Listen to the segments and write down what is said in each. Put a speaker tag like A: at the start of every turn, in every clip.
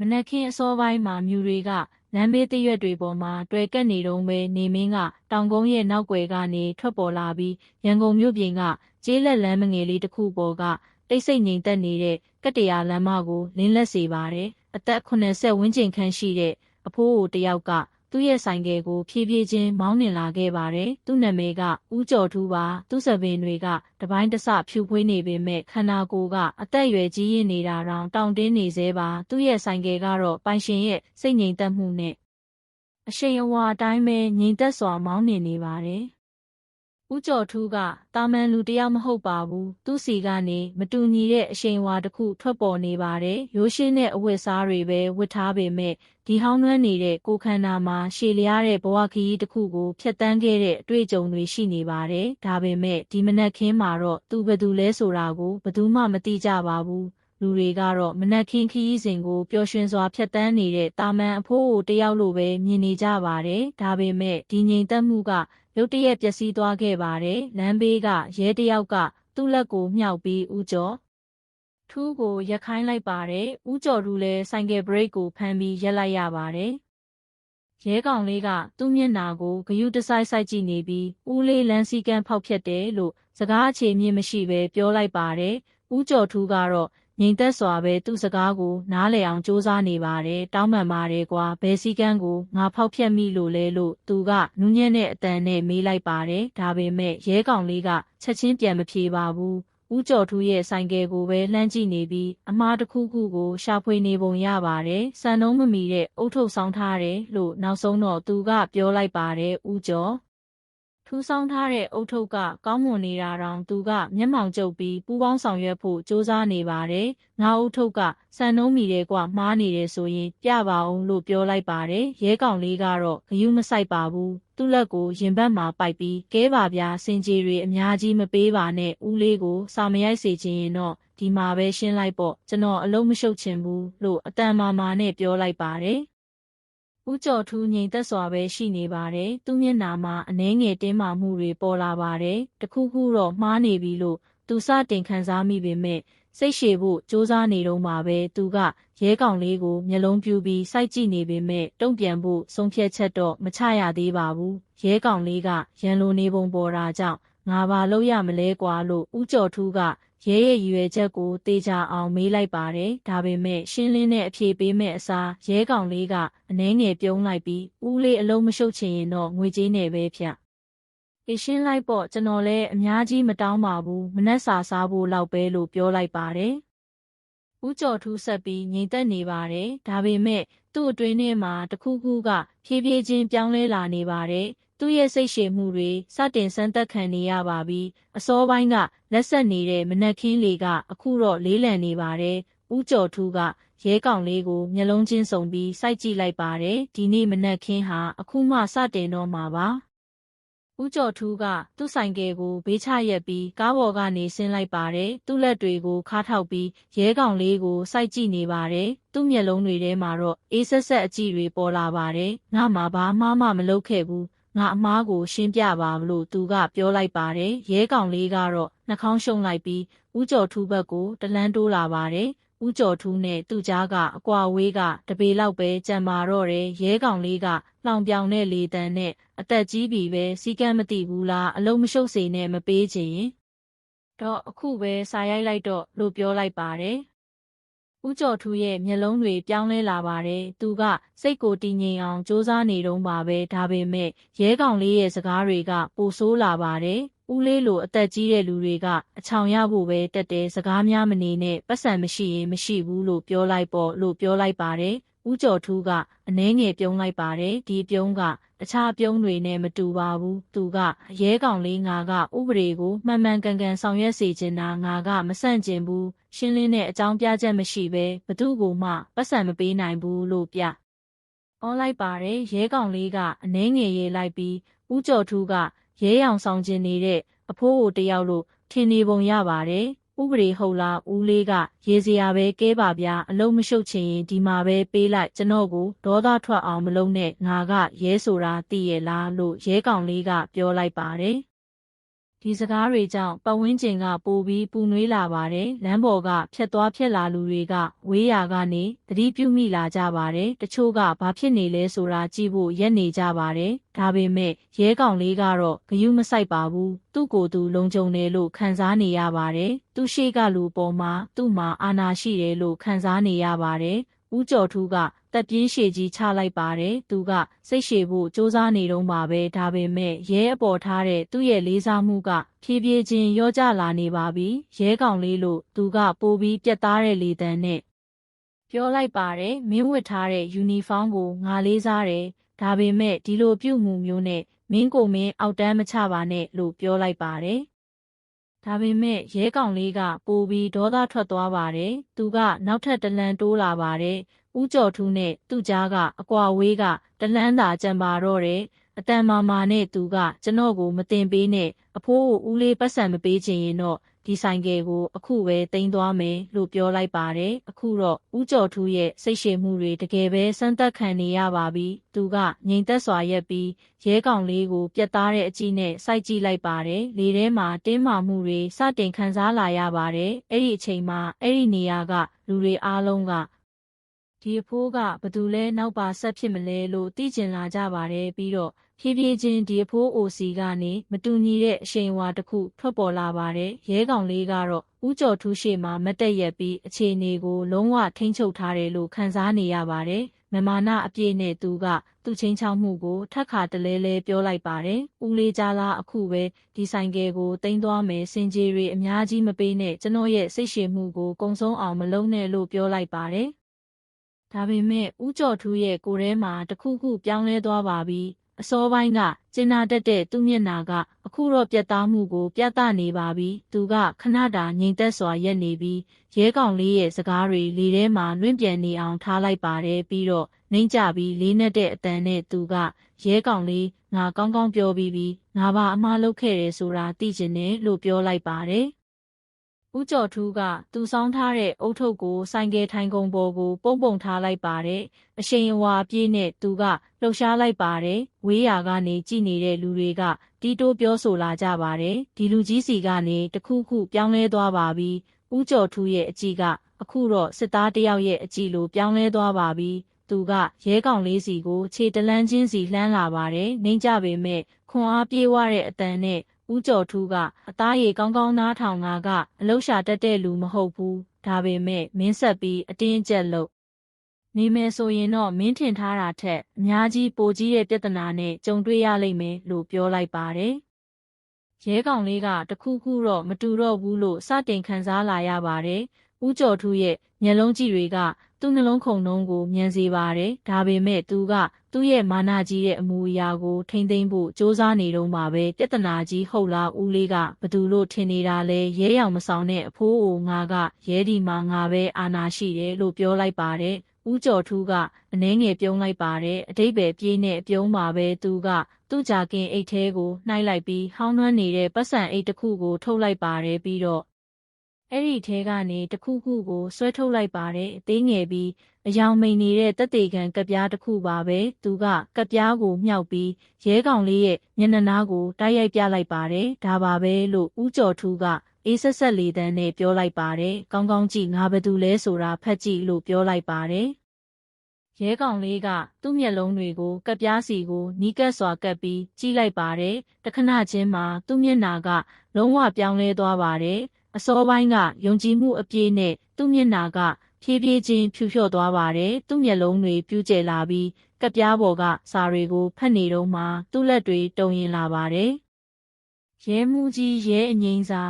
A: မနက်ခင်းအစောပိုင်းမှာမြူတွေကလမ်းဘေးတရွက်တွေပေါ်မှာတွေ့ကပ်နေတုန်းပဲနေမင်းကတောင်ကုန်းရဲ့နောက်ွယ်ကနေထွက်ပေါ်လာပြီးရန်ကုန်မြို့ပြင်ကကျေးလက်လမ်းမငယ်လေးတစ်ခုပေါ်ကတိတ်ဆိတ်ငြိမ်သက်နေတဲ့ကတ္တရာလမ်းမကိုလင်းလက်စေပါတယ်အသက်80ဝန်းကျင်ခန့်ရှိတဲ့အဖိုးအိုတယောက်က သူ့ရဲ့ဆိုင်ကယ်ကိုဖြည်းဖြည်းချင်းမောင်းနှင်လာခဲ့ပါတယ်။သူ့နာမည်ကဦးကျော်ထူးပါ။သူ့စပင်တွေကတပိုင်းတစဖြူဖွေးနေပေမဲ့ခန္ဓာကိုယ်ကအသက်အရွယ်ကြီးရင့်နေတာတောင်တောင့်တင်းနေသေးပါ။သူ့ရဲ့ဆိုင်ကယ်ကတော့ပိုင်ရှင်ရဲ့စိတ်ငြိမ်သက်မှုနဲ့အရှိန်အဝါအတိုင်းပဲငြိမ်သက်စွာမောင်းနှင်နေပါတယ်။ ဦးကျော်ထူးကတာမန်လူတယောက်မဟုတ်ပါဘူးသူ့စီကနေမတူညီတဲ့အရှိန်အဝါတစ်ခုထွက်ပေါ်နေပါတယ်ရိုးရှင်းတဲ့အဝတ်စားတွေပဲဝတ်ထားပေမဲ့ဒီဟောင်းနှွမ်းနေတဲ့ကိုယ်ခန္ဓာမှာရှည်လျားတဲ့ဘဝခရီးတစ်ခုကိုဖျက်ဆီးခဲ့တဲ့အတွေ့အကြုံတွေရှိနေပါတယ်ဒါပေမဲ့ဒီမနက်ခင်းမှာတော့သူဘယ်သူလဲဆိုတာကိုဘယ်သူမှမသိကြပါဘူးလူတွေကတော့မနက်ခင်းခရီးစဉ်ကိုပျော်ရွှင်စွာဖြတ်တန်းနေတဲ့တာမန်အဖိုးကိုတယောက်လိုပဲမြင်နေကြပါတယ်။ဒါပေမဲ့ဒီငြိမ်သက်မှုက ရုတ်တရက်ပျက်စီးသွားခဲ့ပါတယ်။လမ်းဘေးကရဲတယောက်က သူ့လက်ကိုမြှောက်ပြီးဦးကျော်ထူးကိုရက်ခိုင်းလိုက်ပါတယ်။ဦးကျော်ထူးလည်းဆိုင်ကယ်ဘရိတ်ကိုဖမ်းပြီးရက်လိုက်ရပါတယ်။ရဲကောင်လေးကသူ့မျက်နှာကိုဂယုတစိုက်စိုက်ကြည့်နေပြီးဦးလေးလမ်းစည်းကမ်းဖောက်ဖျက်တယ်လို့စကားအခြေမြင့်မရှိပဲပြောလိုက်ပါတယ်။ဦးကျော်ထူးကတော့ ငြိမ်သက်စွာပဲသူ့စကားကို နားလည်အောင်စူးစမ်းနေပါတယ်တောင်းပန်ပါတယ်ကွာဘယ်စည်းကမ်းကိုငါဖောက်ဖျက်မိလို့လဲလို့သူကနူးညံ့တဲ့အတန်နဲ့မေးလိုက်ပါတယ်ဒါပေမဲ့ရဲကောင်လေးကချက်ချင်းပြန်မဖြေပါဘူးဦးကျော်ထူးရဲ့ဆိုင်ကယ်ကိုပဲလှမ်းကြည့်နေပြီးအမားတစ်ခုခုကိုရှာဖွေနေပုံရပါတယ်။စံနှုံးမမီတဲ့အုတ်ထုတ်ဆောင်ထားတယ်လို့နောက်ဆုံးတော့သူကပြောလိုက်ပါတယ်ဦးကျော် ထူးဆောင်ထားတဲ့အုတ်ထုပ်ကကောင်းမွန်နေတာတောင်သူကမျက်မှောင်ကျုပ်ပြီးပူပေါင်းဆောင်ရွက်ဖို့စ조사နေပါတယ်။ငါအုတ်ထုပ်ကစံနှုံးမီတဲ့ကွမှားနေတယ်ဆိုရင်ပြပါအောင်လို့ပြောလိုက်ပါတယ်။ရဲကောင်လေးကတော့ဂယုမဆိုင်ပါဘူး။သူ့လက်ကိုရင်ဘတ်မှာပိုက်ပြီးကဲပါဗျာစင်ကြီးတွေအများကြီးမပေးပါနဲ့ဦးလေးကိုစာမရိုက်စေချင်ရင်တော့ဒီမှာပဲရှင်းလိုက်ပေါ့ကျွန်တော်အလုံးမရှုပ်ချင်ဘူးလို့အတန်မာမာနဲ့ပြောလိုက်ပါတယ်။ ဦးကျော်ထူးငြိမ်သက်စွာပဲရှိနေပါတယ်။သူ့မျက်နှာမှာအနှဲငယ်တင်းမာမှုတွေပေါ်လာပါတယ်။တခုခုတော့မှားနေပြီလို့သူစတင်ခံစားမိပေမဲ့စိတ်ရှည်ဖို့စူးစမ်းနေတော့မှပဲသူကရဲကောင်လေးကိုမျက်လုံးပြူပြီးစိုက်ကြည့်နေပေမဲ့တုံ့ပြန်ဖို့ဆုံးဖြတ်ချက်တော့မချရသေးပါဘူး။ရဲကောင်လေးကရန်လိုနေပုံပေါ်တာကြောင့်ငါဘာလုပ်ရမလဲကွာလို့ဦးကျော်ထူးက ရဲရဲ့ရည်ရွယ်ချက်ကိုတေချာအောင်မေးလိုက်ပါတယ်။ဒါပေမဲ့ရှင်းလင်းတဲ့အဖြေပေးမဲ့အစားရဲကောင်လေးကအနှဲငယ်ပြုံးလိုက်ပြီးဦးလေးအလုံးမရှုပ်ချင်ရင်တော့ငွေကြေးနဲ့ပဲဖြတ်။အေးရှင်းလိုက်ပေါ့ကျွန်တော်လည်းအများကြီးမတောင်းပါဘူးမနှက်စာစားဖို့လောက်ပဲလို့ပြောလိုက်ပါတယ်။ဦးကျော်ထူးဆက်ပြီးငြိမ်သက်နေပါတယ်။ဒါပေမဲ့သူ့အတွင်းထဲမှာတခုခုကဖြည်းဖြည်းချင်းပြောင်းလဲလာနေပါတယ်။ သူ့ရဲ့စိတ်ရှည်မှုတွေစတင်စမ်းသက်ခံနေရပါပြီအစောပိုင်းကလက်ဆက်နေတဲ့မနက်ခင်းလေးကအခုတော့လေးလံနေပါတယ်ဦးကျော်ထူးကရဲကောင်လေးကိုမျက်လုံးချင်းစုံပြီးစိုက်ကြည့်လိုက်ပါတယ်ဒီနေ့မနက်ခင်းဟာအခုမှစတင်တော့မှာပါဦးကျော်ထူးကသူ့ဆိုင်ကယ်ကိုဘေးချရက်ပြီးကားပေါ်ကနေဆင်းလိုက်ပါတယ်။သူ့လက်တွေကိုခါထောက်ပြီးရဲကောင်လေးကိုစိုက်ကြည့်နေပါတယ်။သူ့မျက်လုံးတွေထဲမှာတော့အေးဆက်ဆက်အကြည့်တွေပေါ်လာပါတယ်။ငါမှဘာမှမမလုပ်ခဲ့ဘူး ငါအမားကိုရှင်းပြပါလို့သူကပြောလိုက်ပါတယ်ရဲကောင်လေးကတော့နှာခေါင်းရှုံလိုက်ပြီးဦးကျော်ထူးဘက်ကိုတလန်းတိုးလာပါတယ်ဦးကျော်ထူးနဲ့သူ့ကြားကအကွာဝေးကတပေလောက်ပဲကြံမာတော့တယ်ရဲကောင်လေးကလောင်ပြောင်တဲ့လေတံနဲ့အသက်ကြီးပြီပဲစီကမ်းမသိဘူးလားအလုံးမရှုပ်စေနဲ့မပေးချင်ရင်တော့အခုပဲစာရိုက်လိုက်တော့လို့ပြောလိုက်ပါတယ် ဦးကျော်ထူးရဲ့မျက်လုံးတွေပြောင်းလဲလာပါတယ်။သူကစိတ်ကိုတည်ငြိမ်အောင်စ조사နေတုန်းပါပဲ။ဒါပေမဲ့ရဲကောင်လေးရဲ့စကားတွေကပိုဆိုးလာပါတယ်။ဦးလေးလိုအသက်ကြီးတဲ့လူတွေကအချောင်ရဖို့ပဲတက်တယ်စကားများမနေနဲ့ပတ်စံမရှိရင်မရှိဘူးလို့ပြောလိုက်ပေါ့လို့ပြောလိုက်ပါတယ်။ဦးကျော်ထူးကအနှဲငယ်ပြုံးလိုက်ပါတယ်။ဒီပြုံးက တခြားပြုံးတွေနဲ့မတူပါဘူးသူကရဲကောင်လေးငါကဥပဒေကိုမှန်မှန်ကန်ကန်ဆောင်ရွက်စေချင်တာငါကမဆန့်ကျင်ဘူးရှင်းလင်းတဲ့အကြောင်းပြချက်မရှိဘဲဘသူ့ကိုမှပတ်စံမပေးနိုင်ဘူးလို့ပြအွန်လိုက်ပါတယ်ရဲကောင်လေးကအနှဲငယ်ရေးလိုက်ပြီးဦးကျော်ထူးကရဲရောင်ဆောင်ခြင်းနေတဲ့အဖိုးကိုတယောက်လို့ထင်နေပုံရပါတယ် ဥပဒေဟုတ်လားဦးလေးကရေစရာပဲကဲပါဗျာအလုံးမရှုပ်ချင်ရင်ဒီမှာပဲပေးလိုက်ကျွန်တော်ကိုဒေါသထွက်အောင်မလုပ်နဲ့ငါကရဲဆိုတာသိရဲ့လားလို့ရဲကောင်လေးကပြောလိုက်ပါတယ် ဒီစကားတွေကြောင့်ပတ်ဝန်းကျင်ကပိုပြီးပူနွေးလာပါတယ်။လမ်းပေါ်ကဖြတ်သွားဖြတ်လာလူတွေကဝေးရာကနေသတိပြုမိလာကြပါတယ်။တချို့ကဘာဖြစ်နေလဲဆိုတာကြည့်ဖို့ရက်နေကြပါတယ်။ဒါပေမဲ့ရဲကောင်လေးကတော့ဂယုမဆိုင်ပါဘူး။သူ့ကိုယ်သူလုံခြုံတယ်လို့ခံစားနေရပါတယ်။သူ့ရှိကလူပေါ်မှာသူ့မှာအာဏာရှိတယ်လို့ခံစားနေရပါတယ်။ ဦးကျော်ထူးကတက်ပြင်းရှည်ကြီးချလိုက်ပါတယ်။သူကစိတ်ရှည်ဖို့စူးစမ်းနေတော့မှာပဲဒါပေမဲ့ရဲအပေါ်ထားတဲ့သူ့ရဲ့လေးစားမှုကဖြည်းဖြည်းချင်းရောကျလာနေပါပြီ။ရဲကောင်လေးလို့သူကပိုပြီးပြက်သားတဲ့လေတံနဲ့ပြောလိုက်ပါတယ်။မင်းဝတ်ထားတဲ့ယူနီဖောင်းကိုငါလေးစားတယ်။ဒါပေမဲ့ဒီလိုပြုမှုမျိုးနဲ့မင်းကိုမင်းအောက်တန်းမချပါနဲ့လို့ပြောလိုက်ပါတယ်။ ဒါပေမဲ့ရဲကောင်လေးကပိုပြီးဒေါသထွက်သွားပါတယ်။သူကနောက်ထပ်တလန်တိုးလာပါတယ်။ဦးကျော်ထူးနဲ့သူ့ကြားကအကွာဝေးကတလန်းသာကြံပါတော့တယ်။အတန်မာမာနဲ့သူကကျွန်တော်ကိုမတင်ပေးနဲ့အဖိုးကိုဦးလေးပတ်စံမပေးချင်ရင်တော့ ဒီဆိုင်ကယ်ကိုအခုပဲတင်သွားမယ်လို့ပြောလိုက်ပါတယ်။အခုတော့ဦးကျော်ထူးရဲ့စိတ်ရှည်မှုတွေတကယ်ပဲစမ်းသက်ခံနေရပါပြီ။သူကငြိမ်သက်စွာရက်ပြီးရဲကောင်လေးကိုပြတ်သားတဲ့အကြည့်နဲ့စိုက်ကြည့်လိုက်ပါတယ်။လေထဲမှာတင်းမာမှုတွေစတင်ခံစားလာရပါတယ်။အဲ့ဒီအချိန်မှာအဲ့ဒီနေရာကလူတွေအားလုံးကဒီအဖိုးကဘသူလဲနောက်ပါဆက်ဖြစ်မလဲလို့သိကျင်လာကြပါတယ်ပြီးတော့ ဖြည်းဖြည်းချင်းဒီအဖိုးအိုစီကနေမတူညီတဲ့အရှိန်အဝါတစ်ခုထွက်ပေါ်လာပါတယ်ရဲကောင်လေးကတော့ဥကြော်ထူးရှိမှမတက်ရက်ပြီးအခြေအနေကိုလုံးဝထိန်းချုပ်ထားတယ်လို့ခံစားနေရပါတယ်မမာနအပြည့်နဲ့သူကသူ့ချင်းချောင်းမှုကိုထက်ခါတလဲလဲပြောလိုက်ပါတယ်။ဦးလေးကြားလားအခုပဲဒီဆိုင်ကယ်ကိုတင်သွားမယ်စင်ကြီးတွေအများကြီးမပေးနဲ့ကျွန်တော်ရဲ့စိတ်ရှည်မှုကိုကုံဆုံးအောင်မလုံးနဲ့လို့ပြောလိုက်ပါတယ်။ဒါပေမဲ့ဦးကျော်ထူးရဲ့ကိုယ်ထဲမှာတခုခုပြောင်းလဲသွားပါပြီ။ အစောပိုင်းကကျင်နာတက်တဲ့သူ့မျက်နာက အခုတော့ပြတ်သားမှုကို ပြသနေပါပြီ။သူကခဏတာငြိမ်သက်စွာရက်နေပြီးရဲကောင်လေးရဲ့စကားတွေလေထဲမှာလွင့်ပြန်နေအောင်ထားလိုက်ပါတယ်ပြီးတော့နှိမ့်ကြပြီးလေးနဲ့တဲ့အတန်နဲ့သူကရဲကောင်လေးငါကောင်းကောင်းပြောပြီးပြီငါပါအမှားလုပ်ခဲ့တယ်ဆိုတာသိချင်တယ်လို့ပြောလိုက်ပါတယ် ဦးကျော်ထူးကသူဆောင်းထားတဲ့အုတ်ထုပ်ကိုဆိုင်ကယ်ထိုင်ကုန်ပေါ်ကိုပုံပုံထားလိုက်ပါတယ်။အရှိန်အဝါပြေးနဲ့သူကလှုပ်ရှားလိုက်ပါတယ်။ဝေးရာကနေကြည်နေတဲ့လူတွေကတီးတိုးပြောဆိုလာကြပါတယ်။ဒီလူကြီးစီကနေတခုခုပြောင်းလဲသွားပါပြီ။ဦးကျော်ထူးရဲ့အကြည့်ကအခုတော့စစ်သားတယောက်ရဲ့အကြည့်လိုပြောင်းလဲသွားပါပြီ။သူကရဲကောင်လေးစီကိုခြေတလန်းချင်းစီလှမ်းလာပါတယ်။နှိမ့်ကြပေမဲ့ခွန်အားပြေးဝတဲ့အတန်နဲ့ ဦးကျော်ထူးကအသားရည်ကောင်းကောင်းနားထောင်တာကအလုရှာတက်တဲ့လူမဟုတ်ဘူးဒါပေမဲ့မင်းဆက်ပြီးအတင်းအကျပ်လို့နေမယ်ဆိုရင်တော့မင်းထင်ထားတာထက်အများကြီးပိုကြီးတဲ့ပြဿနာနဲ့ကြုံတွေ့ရလိမ့်မယ်လို့ပြောလိုက်ပါတယ်ရဲကောင်လေးကတခုခုတော့မတူတော့ဘူးလို့စတင်ခံစားလာရပါတယ်ဦးကျော်ထူးရဲ့မျက်လုံးကြည့်တွေကသူ့နှလုံးခုန်နှုံးကိုမြင်စေပါတယ်။ဒါပေမဲ့သူက သူ့ရဲ့မာနကြီးတဲ့အမူအရာကို ထိမ့်သိမ်းဖို့စ조사နေတော့မှပဲပြဿနာကြီးဟုတ်လားဦးလေးကဘသူလို့ထင်နေတာလဲရဲရောင်မဆောင်တဲ့အဖိုးအိုငါကရဲဒီမှာငါပဲအာနာရှိတယ်လို့ပြောလိုက်ပါတယ်။ဦးကျော်ထူးကအနှဲငယ်ပြုံးလိုက်ပါတယ်အတိတ်ပဲပြေးနေအပြုံးမှာပဲသူကသူ့ကြာကင်အိတ်ထဲကိုနှိုက်လိုက်ပြီးဟောင်းနှွမ်းနေတဲ့ပတ်စံအိတ်တစ်ခုကိုထုတ်လိုက်ပါတယ်ပြီးတော့ အဲ့ဒီထဲကနေတခုခုကိုဆွဲထုတ်လိုက်ပါတယ်အသေးငယ်ပြီးအယောင်မိန်နေတဲ့တက်သေးခံကပြားတစ်ခုပါပဲသူကကပြားကိုမြှောက်ပြီးရဲကောင်လေးရဲ့မျက်နှာနာကိုတိုက်ရိုက်ပြလိုက်ပါတယ်ဒါပါပဲလို့ဦးကျော်ထူးကအေးဆက်ဆက်လေးတန်းနဲ့ပြောလိုက်ပါတယ်ကောင်းကောင်းကြည့်ငါဘသူလဲဆိုတာဖတ်ကြည့်လို့ပြောလိုက်ပါတယ်ရဲကောင်လေးကသူ့မျက်လုံးတွေကိုကပ်ပြားစီကိုနီးကပ်စွာကပ်ပြီးကြည့်လိုက်ပါတယ်တခဏချင်းမှာသူ့မျက်နာကလုံးဝပြောင်းလဲသွားပါတယ် အစောပိုင်းကယုံကြည်မှုအပြည့်နဲ့သူ့မျက်နာကဖြည်းဖြည်းချင်းဖြူဖြော့သွားပါတယ်။သူ့မျက်လုံးတွေပြူးကျဲလာပြီးကပ်ပြားပေါ်ကစာတွေကိုဖတ်နေတော့မှသူ့လက်တွေတုံရင်လာပါတယ်။ရဲမှုကြီးရဲအငိမ့်စာ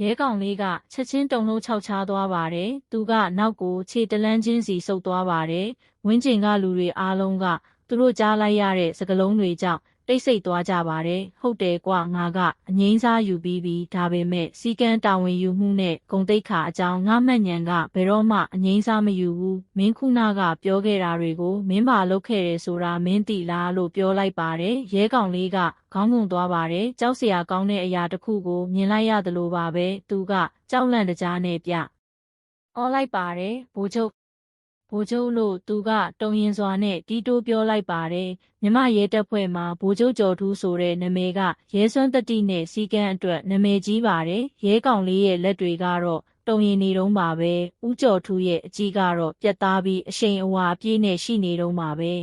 A: ရဲကောင်လေးကချက်ချင်းတုံလို့ခြောက်ချားသွားပါတယ်။သူကနောက်ကိုခြေတလန်းချင်းစီဆုပ်သွားပါတယ်။ဝင်းကျင်ကလူတွေအားလုံးကသူတို့ကြားလိုက်ရတဲ့စကလုံးတွေကြောင့် တိတ်ဆိတ်သွားကြပါတယ်ဟုတ်တယ်ကွာငါကအငိမ့်စားယူပြီးပြီဒါပေမဲ့စီကန်းတာဝန်ယူမှုနဲ့ဂုံတိတ်ခါအကြောင်းငါမှတ်ညံကဘယ်တော့မှအငိမ့်စားမယူဘူးမင်းခုနကပြောခဲ့တာတွေကိုမင်းပါလုပ်ခဲ့တယ်ဆိုတာမင်းသိလားလို့ပြောလိုက်ပါတယ်ရဲကောင်လေးကခေါင်းငုံသွားပါတယ်ကြောက်စရာကောင်းတဲ့အရာတစ်ခုကိုမြင်လိုက်ရသလိုပါပဲသူကကြောက်လန့်တကြားနဲ့ပြအော်လိုက်ပါတယ်ဘိုးချုပ် ဗိုလ်ချုပ်လို့သူကတုံရင်စွာနဲ့တီးတိုးပြောလိုက်ပါတယ်မြမရဲတပ်ဖွဲ့မှာဗိုလ်ချုပ်ကျော်ထူးဆိုတဲ့နာမည်ကရဲစွမ်းတတိနဲ့စီကံအတွက်နာမည်ကြီးပါတယ်ရဲကောင်လေးရဲ့လက်တွေကတော့တုံရင်နေတုံးပါပဲဥကျော်ထူးရဲ့အကြီးကတော့ပြက်သားပြီးအရှိန်အဝါအပြည့်နဲ့ရှိနေတုံးပါပဲ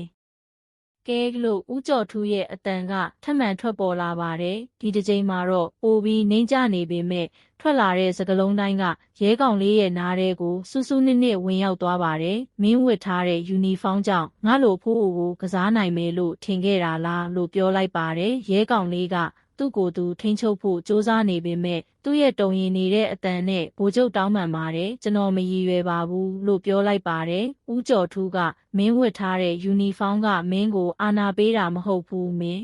A: ကဲလို့ဥကျော်ထူးရဲ့အတန်ကထပ်မံထွက်ပေါ်လာပါတယ်ဒီတစ်ချိန်မှာတော့ပိုပြီးနှိမ့်ကြနေပေမဲ့ ထွက်လာတဲ့စကလုံးတိုင်းကရဲကောင်လေးရဲ့နားထဲကိုစူးစူးနစ်နစ်ဝင်ရောက်သွားပါတယ်မင်းဝတ်ထားတဲ့ယူနီဖောင်းကြောင့်ငါ့လိုဖိုးအိုကိုကစားနိုင်မယ်လို့ထင်ခဲ့တာလားလို့ပြောလိုက်ပါတယ်ရဲကောင်လေးကသူ့ကိုယ်သူထိန်းချုပ်ဖို့စ조사နေပေမဲ့သူ့ရဲ့တုံရင်နေတဲ့အတန်နဲ့ဗိုလ်ချုပ်တောင်းပန်ပါတယ်ကျွန်တော်မရည်ရွယ်ပါဘူးလို့ပြောလိုက်ပါတယ်ဦးကျော်ထူးကမင်းဝတ်ထားတဲ့ယူနီဖောင်းကမင်းကိုအာနာပေးတာမဟုတ်ဘူးမင်း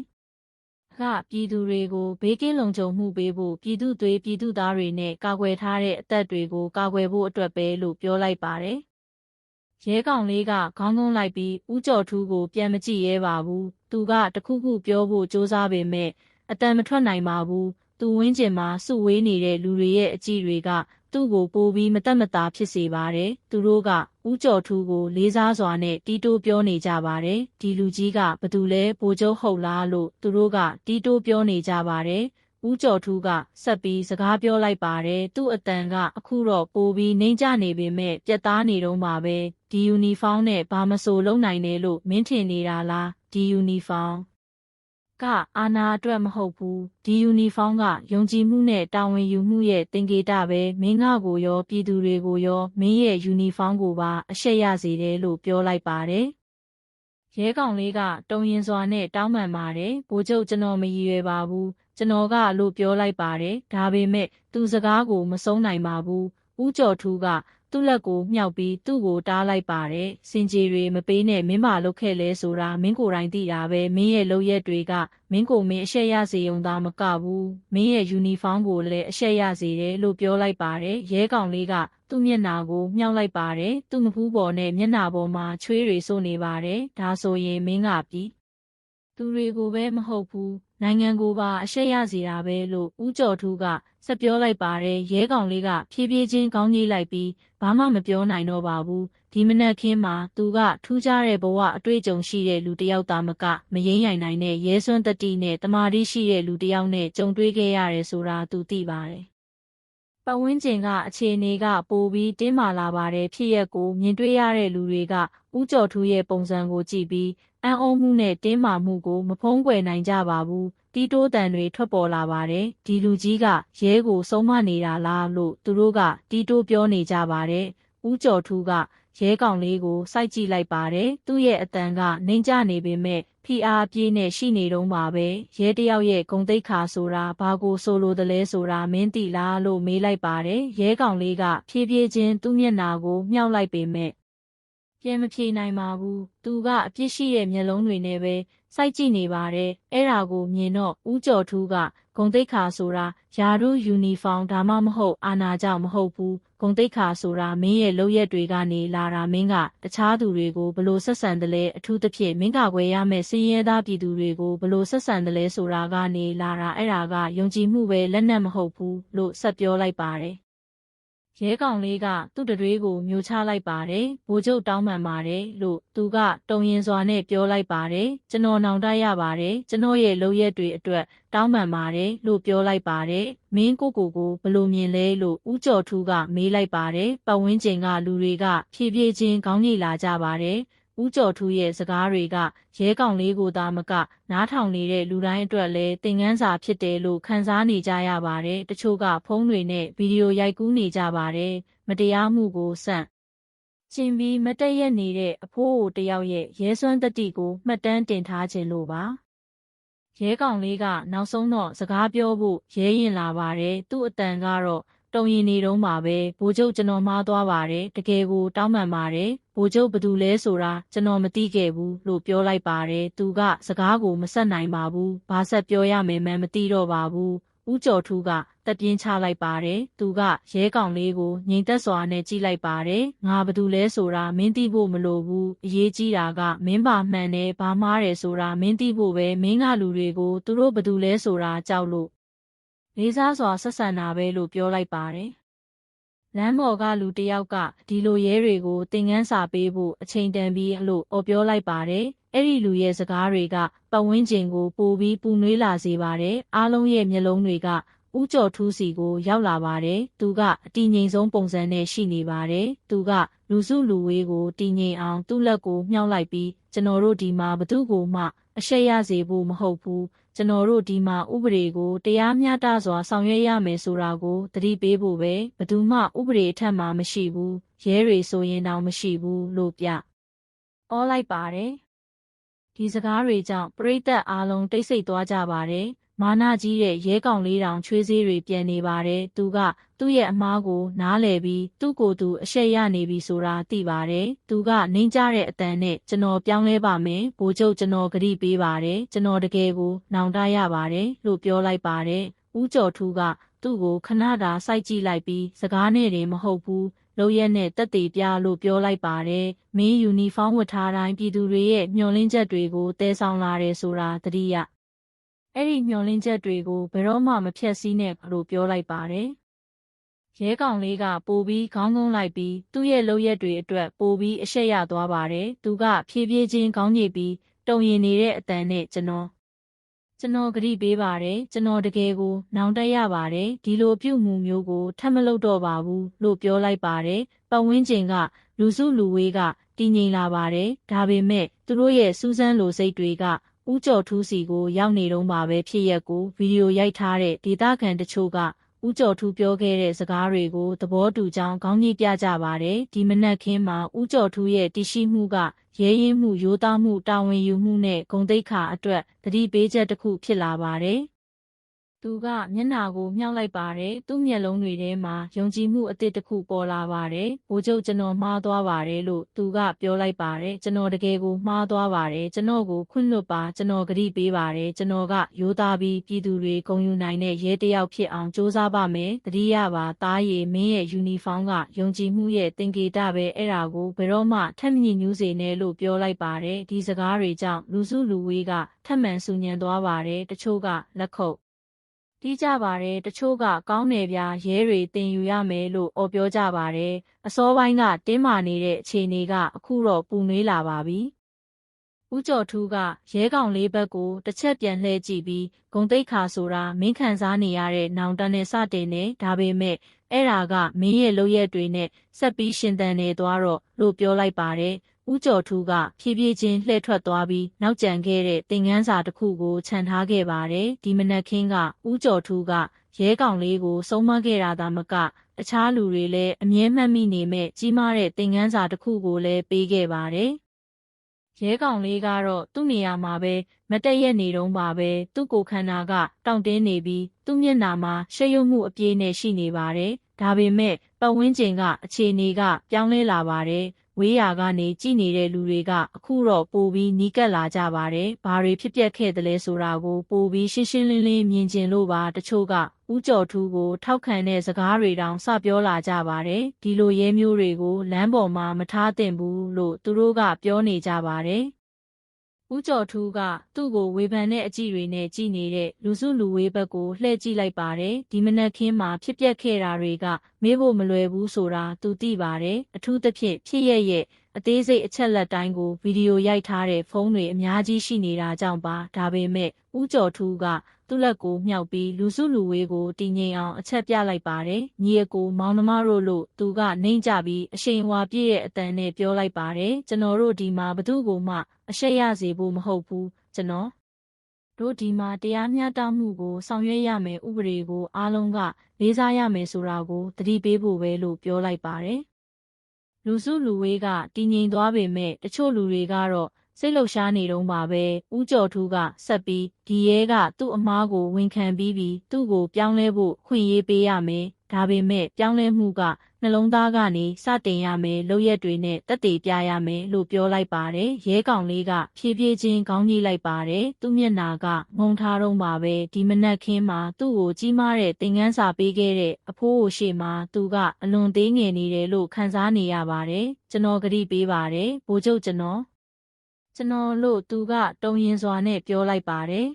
A: ကပြည်သူတွေကိုဘေးကင်းလုံခြုံမှုပေးဖို့ပြည်သူတွေပြည်သူသားတွေနဲ့ကာကွယ်ထားတဲ့အသက်တွေကိုကာကွယ်ဖို့အတွက်ပဲလို့ပြောလိုက်ပါတယ်ရဲကောင်လေးကခေါင်းကုန်းလိုက်ပြီးဥကြော်ထူးကိုပြန်မကြည့်ရဲပါဘူးသူကတခုခုပြောဖို့စ조사ပေမဲ့အတန်မထွက်နိုင်ပါဘူး သူဝင်းကျင်မှာစုဝေးနေတဲ့လူတွေရဲ့အကြည့်တွေကသူ့ကိုပိုပြီးမတက်မတာဖြစ်စေပါတယ်သူတို့ကဥကြော်ထူးကိုလေးစားစွာနဲ့တီးတိုးပြောနေကြပါတယ်ဒီလူကြီးကဘသူလဲဘိုးကျုပ်ဟုတ်လားလို့သူတို့ကတီးတိုးပြောနေကြပါတယ်ဦးကျော်ထူးကဆက်ပြီးစကားပြောလိုက်ပါတယ်သူ့အတန်ကအခုတော့ပိုပြီးနှိမ့်ကြနေပေမဲ့ပြက်သားနေတော့မှာပဲဒီယူနီဖောင်းနဲ့ဘာမဆိုလုံနိုင်တယ်လို့မင်းထင်နေတာလားဒီယူနီဖောင်း ကအာနာအတွက်မဟုတ်ဘူးဒီယူနီဖောင်းကယုံကြည်မှုနဲ့တာဝန်ယူမှုရဲ့သင်္ကေတပဲမင်းငါကိုရောပြည်သူတွေကိုရောမင်းရဲ့ယူနီဖောင်းကိုပါအရှက်ရစေတယ်လို့ပြောလိုက်ပါတယ်ရဲကောင်လေးကတုံရင်စွာနဲ့တောင်းပန်ပါတယ်ဘိုးချုပ်ကျွန်တော်မရည်ရွယ်ပါဘူးကျွန်တော်ကလို့ပြောလိုက်ပါတယ်ဒါပေမဲ့သူစကားကိုမဆုံးနိုင်ပါဘူးဦးကျော်ထူးက သူ့လက်ကိုမြှောက်ပြီးသူ့ကိုတားလိုက်ပါတယ်စင်ကြီးတွေမပေးနဲ့မင်းမလုပ်ခဲ့လဲဆိုတာမင်းကိုယ်တိုင်သိတာပဲမင်းရဲ့လုပ်ရက်တွေကမင်းကိုမင်းအရှက်ရစေုံသားမကဘူးမင်းရဲ့ယူနီဖောင်းကိုလည်းအရှက်ရစေတယ်လို့ပြောလိုက်ပါတယ်ရဲကောင်လေးကသူ့မျက်နှာကိုမြှောက်လိုက်ပါတယ်သူ့မဖူးပေါ်နဲ့မျက်နှာပေါ်မှာချွေးတွေစိုးနေပါတယ်ဒါဆိုရင်မင်းကပြီသူတွေကိုပဲမဟုတ်ဘူးနိုင်ငံကိုပါအရှက်ရစေတာပဲလို့ဦးကျော်ထူးက ဆက်ပြောလိုက်ပါတယ်ရဲကောင်လေးကဖြည်းဖြည်းချင်းကောင်းကြီးလိုက်ပြီးဘာမှမပြောနိုင်တော့ပါဘူးဒီမနက်ခင်းမှာသူကထူးခြားတဲ့ဘဝအတွေ့အကြုံရှိတဲ့လူတစ်ယောက်သားမကမရင်းရိုင်နိုင်တဲ့ရဲစွမ်းတတိနဲ့တမာတိရှိတဲ့လူတစ်ယောက်နဲ့ကြုံတွေ့ခဲ့ရတယ်ဆိုတာသူသိပါတယ်ပတ်ဝန်းကျင်ကအခြေအနေကပိုပြီးတင်းမာလာပါတယ်ဖြစ်ရက်ကိုမြင်တွေ့ရတဲ့လူတွေကဥကြော်ထူးရဲ့ပုံစံကိုကြည့်ပြီး အံ့ဩမှုနဲ့တင်းမာမှုကိုမဖုံးကွယ်နိုင်ကြပါဘူးတီးတိုးတန်တွေထွက်ပေါ်လာပါတယ်ဒီလူကြီးကရဲကိုဆုံးမနေတာလားလို့သူတို့ကတီးတိုးပြောနေကြပါတယ်ဦးကျော်ထူးကရဲကောင်လေးကိုစိုက်ကြည့်လိုက်ပါတယ်သူ့ရဲ့အတန်ကနှိမ်ကျနေပေမဲ့ဖိအားပြေးနဲ့ရှိနေတုံးပါပဲရဲတယောက်ရဲ့ဂုံတိတ်ခါဆိုတာဘာကိုဆိုလိုသလဲဆိုတာမင်းသိလားလို့မေးလိုက်ပါတယ်ရဲကောင်လေးကဖြည်းဖြည်းချင်းသူ့မျက်နာကိုမြှောက်လိုက်ပေမဲ့ ပြန်မဖြေနိုင်ပါဘူးသူကအပြစ်ရှိတဲ့မျက်လုံးတွေနဲ့ပဲစိုက်ကြည့်နေပါတယ်အဲ့ဒါကိုမြင်တော့ဦးကျော်ထူးကဂုံတိတ်ခါဆိုတာယာရုယူနီဖောင်းဒါမှမဟုတ်အာနာကြောင့်မဟုတ်ဘူးဂုံတိတ်ခါဆိုတာမင်းရဲ့လုပ်ရက်တွေကနေလာတာမင်းကတခြားသူတွေကိုဘလို့ဆက်ဆံတယ်လဲအထူးသဖြင့်မင်းကကွယ်ရမယ့်စင်ရဲသားပြည်သူတွေကိုဘလို့ဆက်ဆံတယ်လဲဆိုတာကနေလာတာအဲ့ဒါကယုံကြည်မှုပဲလက်နက်မဟုတ်ဘူးလို့ဆက်ပြောလိုက်ပါတယ် ရဲကောင်လေးကသူ့တတွေးကိုမျိုးချလိုက်ပါတယ်ဘိုးချုပ်တောင်းပန်ပါတယ်လို့သူကတုံရင်စွာနဲ့ပြောလိုက်ပါတယ်ကျွန်တော်နောင်တရပါတယ်ကျွန်တော်ရဲ့လုပ်ရက်တွေအတွက်တောင်းပန်ပါတယ်လို့ပြောလိုက်ပါတယ်မင်းကိုကိုကိုဘလို့မြင်လဲလို့ဦးကျော်ထူးကမေးလိုက်ပါတယ်ပတ်ဝန်းကျင်ကလူတွေကဖြည်းဖြည်းချင်းခေါင်းညိလာကြပါတယ် ဦးကျော်ထူးရဲ့စကားတွေကရဲကောင်လေးကိုသာမက နားထောင်နေတဲ့လူတိုင်းအတွက်လည်းသင်ခန်းစာဖြစ်တယ်လို့ခံစားနေကြရပါတယ်။တချို့ကဖုန်းတွေနဲ့ဗီဒီယိုရိုက်ကူးနေကြပါတယ်။မတရားမှုကိုစန့်ကျင်ပြီးမတည့်ရက်နေတဲ့အဖိုးအိုတယောက်ရဲ့ရဲစွမ်းတတိကိုမှတ်တမ်းတင်ထားခြင်းလို့ပါ။ရဲကောင်လေးကနောက်ဆုံးတော့စကားပြောဖို့ရဲရင်လာပါတယ်။သူ့အတန်ကတော့ တုံရင်နေတုံးပါပဲဘိုးချုပ်ကျွန်တော်မှားသွားပါတယ်တကယ်ကိုတောင်းပန်ပါတယ်ဘိုးချုပ်ဘသူလဲဆိုတာကျွန်တော်မသိခဲ့ဘူးလို့ပြောလိုက်ပါတယ်သူကစကားကိုမဆက်နိုင်ပါဘူးဘာဆက်ပြောရမယ်မှန်းမသိတော့ပါဘူးဦးကျော်ထူးကတက်ပြင်းချလိုက်ပါတယ်သူကရဲကောင်လေးကိုငိမ်သက်စွာနဲ့ကြည့်လိုက်ပါတယ်ငါဘသူလဲဆိုတာမင်းသိဖို့မလိုဘူးအရေးကြီးတာကမင်းပါမှန်တယ်ဘာမှားတယ်ဆိုတာမင်းသိဖို့ပဲမင်းကလူတွေကိုသူတို့ဘသူလဲဆိုတာကြောက်လို့ လေးစားစွာဆက်ဆံတာပဲလို့ပြောလိုက်ပါတယ်လမ်းပေါ်ကလူတစ်ယောက်ကဒီလိုရဲတွေကိုသင်ငန်းစာပေးဖို့အချိန်တန်ပြီးလို့အော်ပြောလိုက်ပါတယ်။အဲ့ဒီလူရဲ့စကားတွေကပတ်ဝန်းကျင်ကိုပိုပြီးပူနွေးလာစေပါတယ်။အားလုံးရဲ့မျက်လုံးတွေကဦးကျော်ထူးစီကိုရောက်လာပါတယ်။သူကအတီငိမ်ဆုံးပုံစံနဲ့ရှိနေပါတယ်။သူကလူစုလူဝေးကိုတီငိမ်အောင်သူ့လက်ကိုမြှောက်လိုက်ပြီးကျွန်တော်တို့ဒီမှာဘသူ့ကိုမှအရှက်ရစေဖို့မဟုတ်ဘူး။ ကျွန်တော်တို့ဒီမှာဥပဒေကိုတရားမျှတစွာဆောင်ရွက်ရမယ်ဆိုတာကိုသတိပေးဖို့ပဲဘသူမှဥပဒေအထက်မှာမရှိဘူးရဲတွေဆိုရင်တောင်မရှိဘူးလို့ပြ။အောလိုက်ပါတယ်။ဒီစကားတွေကြောင့်ပရိသတ်အားလုံးတိတ်ဆိတ်သွားကြပါတယ်။ မာနကြီးတဲ့ရဲကောင်လေးတောင်ချွေးစေးတွေပြန်နေပါတယ်။သူကသူ့ရဲ့အမားကို နားလည်ပြီးသူ့ကိုယ်သူအရှက်ရနေပြီဆိုတာသိပါတယ်။သူကနှင်းကြတဲ့အတန်နဲ့ကျွန်တော်ပြောင်းလဲပါမယ်။ဘိုးချုပ်ကျွန်တော်ဂရိပေးပါတယ်။ကျွန်တော်တကယ်ကိုနောင်တရပါတယ်လို့ပြောလိုက်ပါတယ်။ဦးကျော်ထူးကသူ့ကိုခဏတာစိုက်ကြည့်လိုက်ပြီးစကားနဲ့တင်မဟုတ်ဘူးလောက်ရက်နဲ့တက်သေးပြလို့ပြောလိုက်ပါတယ်။မင်းယူနီဖောင်းဝတ်ထားတိုင်းပြည်သူတွေရဲ့မျှော်လင့်ချက်တွေကိုတဲဆောင်လာတယ်ဆိုတာသတိရ။ အဲ့ဒီမျှော်လင့်ချက်တွေကိုဘယ်တော့မှမဖြတ်စည်းနဲ့လို့ပြောလိုက်ပါတယ်။ရဲကောင်လေးကပိုပြီးခေါင်းကုန်းလိုက်ပြီးသူ့ရဲ့လောက်ရက်တွေအတွက်ပိုပြီးအရှက်ရသွားပါတယ်။သူကဖြည်းဖြည်းချင်းခေါင်းညိပြီးတုံရင်နေတဲ့အတန်နဲ့ကျွန်တော်ကျွန်တော်ဂရိပေးပါတယ်ကျွန်တော်တကယ်ကိုနောင်တရပါတယ်ဒီလိုပြုမှုမျိုးကိုထပ်မလုပ်တော့ပါဘူးလို့ပြောလိုက်ပါတယ်ပတ်ဝန်းကျင်ကလူစုလူဝေးကတည်ငြိမ်လာပါတယ်ဒါပေမဲ့သူတို့ရဲ့စူးစမ်းလိုစိတ်တွေက ဥကြော်ထူးစီကိုရောက်နေတော့မှာပဲဖြစ်ရက်ကိုဗီဒီယိုရိုက်ထားတဲ့ဒေတာခံတချို့ကဦးကျော်ထူးပြောခဲ့တဲ့စကားတွေကိုသဘောတူကြောင်းခေါင်းကြီးပြကြပါတယ်ဒီမနက်ခင်းမှာဦးကျော်ထူးရဲ့တရှိမှုကရဲရင်မှုရိုးသားမှုတာဝန်ယူမှုနဲ့ဂုံတိတ်ခါအတွက်တတိပေးချက်တစ်ခုဖြစ်လာပါတယ် သူကမျက်နာကိုမြှောက်လိုက်ပါတယ်သူ့မျက်လုံးတွေထဲမှာယုံကြည်မှုအသစ်တစ်ခုပေါ်လာပါတယ်ဘိုးချုပ်ကျွန်တော်မှားသွားပါတယ်လို့သူကပြောလိုက်ပါတယ်ကျွန်တော်တကယ်ကိုမှားသွားပါတယ်ကျွန်တော်ကိုခွင့်လွတ်ပါကျွန်တော်ဂရုပေးပါတယ်ကျွန်တော်ကရိုးသားပြီးပြည်သူတွေဂုဏ်ယူနိုင်တဲ့ရဲတယောက်ဖြစ်အောင်စ조사ပါမယ်တတိယပါသားရည်မင်းရဲ့ယူနီဖောင်းကယုံကြည်မှုရဲ့သင်္ကေတပဲအဲ့ဒါကိုဘယ်တော့မှထက်မြင့်ညူးစေနဲ့လို့ပြောလိုက်ပါတယ်ဒီစကားတွေကြောင့်လူစုလူဝေးကထပ်မံဆူညံသွားပါတယ်တချို့ကလက်ခုပ် တီးကြပါတယ်တချို့ကကောင်းတယ်ဗျာရဲတွေတင်ယူရမယ်လို့អော်ပြောကြပါတယ်အစောပိုင်းကတင်းမာနေတဲ့အခြေအနေကအခုတော့ပူနွေးလာပါပြီဦးကျော်ထူးကရဲကောင်လေးဘက်ကိုတစ်ချက်ပြန်လှည့်ကြည့်ပြီးဂုံတိတ်ခါဆိုတာမင်းခံစားနေရတဲ့နောင်တန်းနဲ့စတင်နေဒါပေမဲ့အဲ့ဒါကမင်းရဲ့လုပ်ရက်တွေနဲ့ဆက်ပြီးရှင်သန်နေသွားတော့လို့ပြောလိုက်ပါတယ် ဦးကျော်ထူးကဖြည်းဖြည်းချင်းလှည့်ထွက်သွားပြီးနောက်ကျန်ခဲ့တဲ့သင်ငန်းစာတစ်ခုကိုခြံထားခဲ့ပါတယ်ဒီမနက်ခင်းကဦးကျော်ထူးကရဲကောင်လေးကိုစုံမခဲ့တာသာမကတခြားလူတွေလည်းအမြဲမှတ်မိနေမဲ့ကြီးမားတဲ့သင်ငန်းစာတစ်ခုကိုလည်းပေးခဲ့ပါတယ်ရဲကောင်လေးကတော့သူ့နေရာမှာပဲမတည့်ရက်နေတော့ပါပဲသူ့ကိုယ်ခန္ဓာကတောင့်တင်းနေပြီးသူ့မျက်နှာမှာရှက်ရွံ့မှုအပြည့်နဲ့ရှိနေပါတယ်ဒါပေမဲ့ပတ်ဝန်းကျင်ကအခြေအနေကပြောင်းလဲလာပါတယ် ဝေးရာကနေကြည်နေတဲ့လူတွေက အခုတော့ပိုပြီးနီးကပ်လာကြပါတယ်။ဘာတွေဖြစ်ပျက်ခဲ့သလဲဆိုတာကိုပိုပြီးရှင်းရှင်းလင်းလင်းမြင်ကျင်လို့ပါတချို့ကဦးကျော်ထူးကိုထောက်ခံတဲ့စကားတွေတောင်စပြောလာကြပါတယ်။ဒီလိုရဲမျိုးတွေကိုလမ်းပေါ်မှာမထားသင့်ဘူးလို့သူတို့ကပြောနေကြပါတယ်။ ဦးကျော်ထူးကသူ့ကိုဝေဖန်တဲ့အကြည့်တွေနဲ့ကြည်နေတဲ့လူစုလူဝေးဘက်ကိုလှည့်ကြည့်လိုက်ပါတယ်ဒီမနက်ခင်းမှာဖြစ်ပျက်ခဲ့တာတွေကမေးဖို့မလွယ်ဘူးဆိုတာသူသိပါတယ်အထူးသဖြင့်ဖြစ်ရရဲ့အသေးစိတ်အချက်လက်တိုင်းကိုဗီဒီယိုရိုက်ထားတဲ့ဖုန်းတွေအများကြီးရှိနေတာကြောင့်ပါဒါပေမဲ့ဦးကျော်ထူးက သူ့လက်ကိုမြှောက်ပြီးလူစုလူဝေးကိုတည်ငြိမ်အောင်အချက်ပြလိုက်ပါတယ်ညီအကိုမောင်နှမတို့လို့သူကနှိမ့်ကြပြီးအရှိန်ဝါပြည့်တဲ့အတန်နဲ့ပြောလိုက်ပါတယ်ကျွန်တော်တို့ဒီမှာဘသူ့ကိုမှအရှက်ရစေဖို့မဟုတ်ဘူးကျွန်တော်တို့ဒီမှာတရားမျှတမှုကိုဆောင်ရွက်ရမယ်ဥပဒေကိုအားလုံးကလေးစားရမယ်ဆိုတာကိုသတိပေးဖို့ပဲလို့ပြောလိုက်ပါတယ်လူစုလူဝေးကတည်ငြိမ်သွားပေမဲ့တချို့လူတွေကတော့ စိတ်လှုပ်ရှားနေတုန်းပါပဲဦးကျော်ထူးကဆက်ပြီးဒီရဲကသူ့အမားကိုဝန်ခံပြီးပြီးသူ့ကိုပြောင်းလဲဖို့ခွင့်ရေးပေးရမယ်ဒါပေမဲ့ပြောင်းလဲမှုကနှလုံးသားကနေစတင်ရမယ်လုပ်ရက်တွေနဲ့တက်တည်ပြရမယ်လို့ပြောလိုက်ပါတယ်ရဲကောင်လေးကဖြည်းဖြည်းချင်းခေါင်းကြီးလိုက်ပါတယ်သူ့မျက်နာကငုံထားတော့ပါပဲဒီမနက်ခင်းမှာသူ့ကိုကြီးမားတဲ့သင်ငန်းစာပေးခဲ့တဲ့အဖိုးကိုရှေ့မှာသူကအလွန်သေးငယ်နေတယ်လို့ခံစားနေရပါတယ်ကျွန်တော်ဂရိပေးပါတယ်ဘိုးချုပ်ကျွန်တော် ကျွန်တော်လို့သူကတုံရင်စွာနဲ့ပြောလိုက်ပါတယ်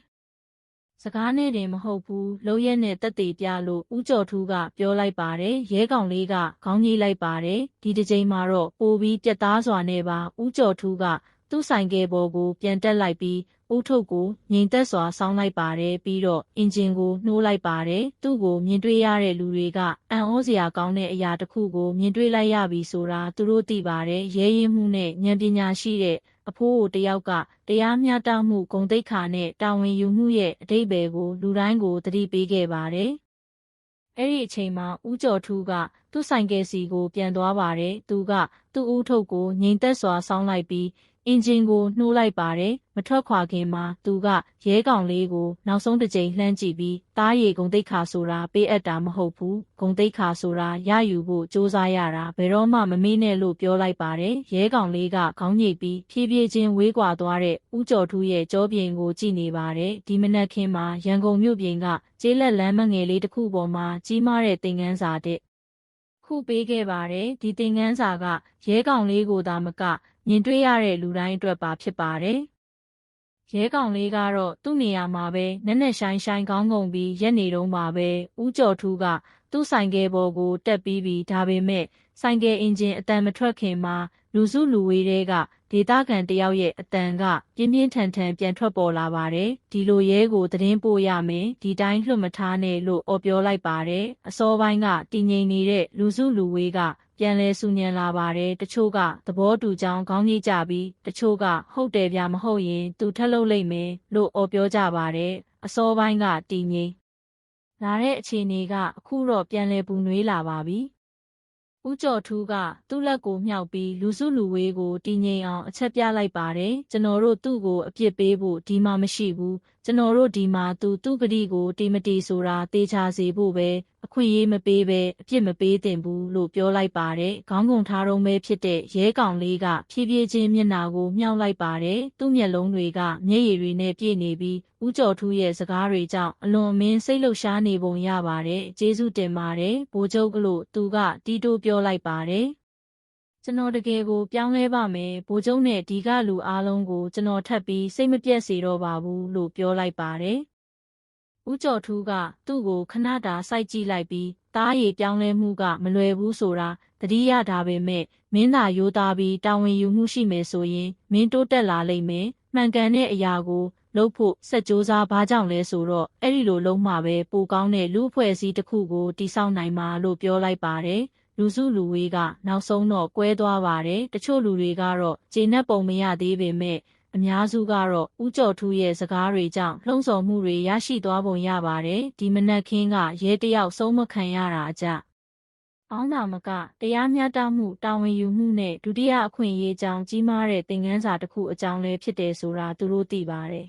A: စကားနဲ့တင်မဟုတ်ဘူးလုံရက်နဲ့တက်သေးပြလို့ဦးကျော်ထူးကပြောလိုက်ပါတယ်ရဲကောင်လေးကခေါင်းကြီးလိုက်ပါတယ်ဒီတစ်ချိန်မှာတော့ပိုပြီးပြက်သားစွာနဲ့ပါဦးကျော်ထူးကသူ့ဆိုင်ကယ်ပေါ်ကိုပြန်တက်လိုက်ပြီးဦးထုတ်ကိုငြိမ်သက်စွာစောင်းလိုက်ပါတယ်ပြီးတော့အင်ဂျင်ကိုနှိုးလိုက်ပါတယ်သူ့ကိုမြင်တွေ့ရတဲ့လူတွေကအံ့ဩစရာကောင်းတဲ့အရာတစ်ခုကိုမြင်တွေ့လိုက်ရပြီဆိုတာသူတို့သိပါတယ်ရဲရင်မှုနဲ့ဉာဏ်ပညာရှိတဲ့ အဖိုးကိုတယောက်ကတရားမျှတမှုဂုဏ်သိက္ခာနဲ့တာဝန်ယူမှုရဲ့အတိတ်ဘယ်ကိုလူတိုင်းကိုသတိပေးခဲ့ပါတယ်အဲ့ဒီအချိန်မှာဦးကျော်ထူးကသူ့ဆိုင်ကယ်စီကိုပြန်သွားပါတယ်သူကသူ့ဦးထုတ်ကိုငြိမ်သက်စွာစောင်းလိုက်ပြီး အင်ဂျင်ကိုနှိုးလိုက်ပါတယ်မထွက်ခွာခင်မှာသူကရဲကောင်လေးကိုနောက်ဆုံးတစ်ကြိမ်လှမ်းကြည့်ပြီးတားရီဂုံတိတ်ခါဆိုတာပေးအပ်တာမဟုတ်ဘူးဂုံတိတ်ခါဆိုတာရယူဖို့စူးစမ်းရတာဘယ်တော့မှမမေ့နဲ့လို့ပြောလိုက်ပါတယ်ရဲကောင်လေးကခေါင်းညိတ်ပြီးဖြည်းဖြည်းချင်းဝေးကွာသွားတဲ့ဦးကျော်ထူးရဲ့ကြောပြင်ကိုကြည့်နေပါတယ်ဒီမနက်ခင်းမှာရန်ကုန်မြို့ပြင်ကကျေးလက်လမ်းမငယ်လေးတစ်ခုပေါ်မှာကြီးမားတဲ့သင်ခန်းစာတဲ့ခုပေးခဲ့ပါတယ်ဒီသင်ခန်းစာကရဲကောင်လေးကိုသာမက မြင်တွေ့ရတဲ့လူတိုင်းအတွက်ပါဖြစ်ပါတယ်။ရဲကောင်လေးကတော့သူ့နေရာမှာပဲနက်နက်ရှိုင်းရှိုင်းကောင်းကုန်ပြီးရက်နေတော့မှာပဲဦးကျော်ထူးကသူ့ဆိုင်ကယ်ပေါ်ကိုတက်ပြီးပြီးဒါပေမဲ့ဆိုင်ကယ်အင်ဂျင်အတန်မထွက်ခင်မှာလူစုလူဝေးတွေကဒေတာကန်တယောက်ရဲ့အတန်ကပြင်းပြင်းထန်ထန်ပြန်ထွက်ပေါ်လာပါတယ်ဒီလိုရဲကိုသတင်းပို့ရမယ်ဒီတိုင်းလွတ်မထားနဲ့လို့အော်ပြောလိုက်ပါတယ်အစောပိုင်းကတည်ငြိမ်နေတဲ့လူစုလူဝေးက ပြန်လဲဆူညံလာပါတယ်တချို့ကသဘောတူကြောင်းခေါင်းကြီးကြပြီးတချို့ကဟုတ်တယ်ဗျမဟုတ်ရင်သူထက်လုပ်လိုက်မယ်လို့အော်ပြောကြပါတယ်အစောပိုင်းကတည်ငြိမ်လာတဲ့အခြေအနေကအခုတော့ပြန်လဲပူနွေးလာပါပြီဦးကျော်ထူးကသူ့လက်ကိုမြှောက်ပြီးလူစုလူဝေးကိုတည်ငြိမ်အောင်အချက်ပြလိုက်ပါတယ်ကျွန်တော်တို့သူ့ကိုအပြစ်ပေးဖို့ဒီမှာမရှိဘူး ကျွန်တော်တို့ဒီမှာသူသူ့ဂတိကိုတီမတီဆိုတာတေချာစေဖို့ပဲအခွင့်အရေးမပေးပဲအပြစ်မပေးသင့်ဘူးလို့ပြောလိုက်ပါတယ်ခေါင်းကုန်ထားတော့မဲဖြစ်တဲ့ရဲကောင်လေးကဖြည်းဖြည်းချင်းမျက်နာကိုမြှောက်လိုက်ပါတယ်သူ့မျက်လုံးတွေကမျက်ရည်တွေနဲ့ပြည့်နေပြီးဦးကျော်ထူးရဲ့စကားတွေကြောင့်အလွန်အမင်းစိတ်လှုပ်ရှားနေပုံရပါတယ်ကျေးဇူးတင်ပါတယ်ဘိုးချုပ်ကလို့သူကတီးတိုးပြောလိုက်ပါတယ် ကျွန်တော်တကယ်ကိုပြောင်းလဲပါမယ်ဘိုးကျုံနဲ့ဒီကလူအားလုံးကိုကျွန်တော်ထပ်ပြီးစိတ်မပြတ်စေတော့ပါဘူးလို့ပြောလိုက်ပါတယ်ဦးကျော်ထူးကသူ့ကိုခဏတာစိုက်ကြည့်လိုက်ပြီးတားရည်ပြောင်းလဲမှုကမလွယ်ဘူးဆိုတာတတိယတာပဲမဲ့မင်းသာရိုးသားပြီးတာဝန်ယူမှုရှိမယ်ဆိုရင်မင်းတိုးတက်လာလိမ့်မယ်မှန်ကန်တဲ့အရာကိုလုပ်ဖို့စက်ကြိုးစားဘာကြောင့်လဲဆိုတော့အဲ့ဒီလိုလုံးမှပဲပိုကောင်းတဲ့လူအဖွဲ့အစည်းတစ်ခုကိုတိစောက်နိုင်မှာလို့ပြောလိုက်ပါတယ် လူစုလူဝေးကနောက်ဆုံးတော့ကွဲသွားပါတယ်တချို့လူတွေကတော့ဂျေနက်ပုံမရသေးပေမဲ့အများစုကတော့ဥကြော်ထူးရဲ့စကားတွေကြောင့်လှုံ့ဆော်မှုတွေရရှိသွားပုံရပါတယ်ဒီမနက်ခင်းကရဲတယောက်ဆုံးမခံရတာအကြအောင်းတာမကတရားမျှတမှုတာဝန်ယူမှုနဲ့ဒုတိယအခွင့်အရေးကြောင့်ကြီးမားတဲ့သင်ခန်းစာတစ်ခုအကြောင်းလည်းဖြစ်တယ်ဆိုတာသူတို့သိပါတယ်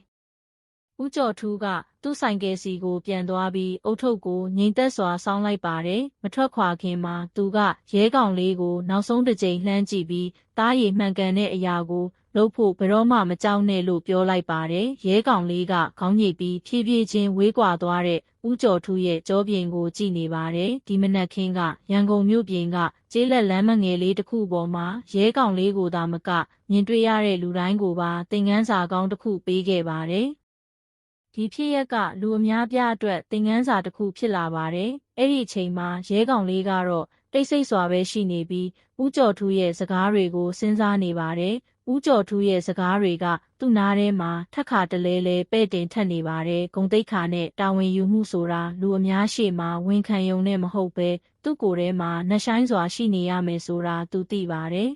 A: ဦးကျော်ထူးကသူ့ဆိုင်ကယ်စီကိုပြန်သွားပြီးအုတ်ထုပ်ကိုငိမ့်သက်စွာဆောင်းလိုက်ပါတယ်မထွက်ခွာခင်မှာသူကရဲကောင်လေးကိုနောက်ဆုံးတစ်ကြိမ်လှမ်းကြည့်ပြီးတားရည်မှန်ကန်တဲ့အရာကိုလုပ်ဖို့ဘယ်တော့မှမကြောက်နဲ့လို့ပြောလိုက်ပါတယ်ရဲကောင်လေးကခေါင်းညိတ်ပြီးဖြည်းဖြည်းချင်းဝေးကွာသွားတဲ့ဦးကျော်ထူးရဲ့ကြောပြင်ကိုကြည့်နေပါတယ်ဒီမနက်ခင်းကရန်ကုန်မြို့ပြင်ကကျေးလက်လမ်းမငယ်လေးတစ်ခုပေါ်မှာရဲကောင်လေးကိုသာမကမြင်တွေ့ရတဲ့လူတိုင်းကိုပါသင်ခန်းစာကောင်းတစ်ခုပေးခဲ့ပါတယ် ဒီဖြစ်ရက်ကလူအများပြအတွက်သင်ခန်းစာတစ်ခုဖြစ်လာပါတယ်။အဲ့ဒီအချိန်မှာရဲကောင်လေးကတော့တိတ်ဆိတ်စွာပဲရှိနေပြီးဦးကျော်ထူးရဲ့စကားတွေကိုစဉ်းစားနေပါတယ်။ဦးကျော်ထူးရဲ့စကားတွေကသူ့နားထဲမှာထက်ခါတလဲလဲပဲ့တင်ထက်နေပါတယ်။ဂုံတိတ်ခါနဲ့တာဝန်ယူမှုဆိုတာလူအများရှေ့မှာဝန်ခံယုံနဲ့မဟုတ်ပဲသူ့ကိုယ်ထဲမှာနှဆိုင်စွာရှိနေရမယ်ဆိုတာသူသိပါတယ်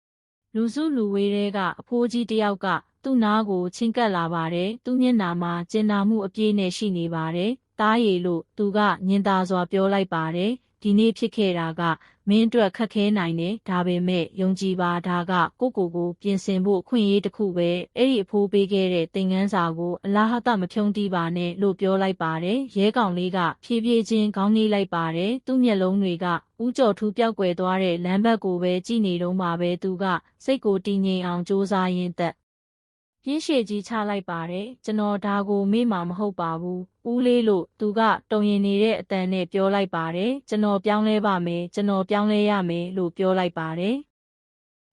A: ။လူစုလူဝေးတွေက အဖိုးကြီးတယောက်က သူ့နားကိုချင်းကပ်လာပါတယ်။သူ့မျက်နှာမှာကျင်နာမှုအပြည့်နဲ့ရှိနေပါတယ်။တားရည်လို့သူကညင်သာစွာပြောလိုက်ပါတယ်။ဒီနေ့ဖြစ်ခဲ့တာကမင်းအတွက်ခက်ခဲနိုင်တယ်ဒါပေမဲ့ယုံကြည်ပါဒါကကိုကိုကိုပြင်ဆင်ဖို့ခွင့်ရေးတစ်ခုပဲအဲ့ဒီအဖိုးပေးခဲ့တဲ့သင်ခန်းစာကိုအလားဟတမဖြုံးတီးပါနဲ့လို့ပြောလိုက်ပါတယ်ရဲကောင်လေးကဖြည်းဖြည်းချင်းခေါင်းလေးလိုက်ပါတယ်သူ့မျက်လုံးတွေကဥကြော်ထူးပြောက်ွယ်သွားတဲ့လမ်းဘက်ကိုပဲကြည့်နေတော့မှပဲသူကစိတ်ကိုတည်ငြိမ်အောင်စူးစမ်းရင်းသက် ပြင်းရှည်ကြီးချလိုက်ပါတယ်ကျွန်တော်ဒါကိုမေ့မှာမဟုတ်ပါဘူးဦးလေးလို့သူကတုံရင်နေတဲ့အတန်နဲ့ပြောလိုက်ပါတယ်ကျွန်တော်ပြောင်းလဲပါမယ်ကျွန်တော်ပြောင်းလဲရမယ်လို့ပြောလိုက်ပါတယ်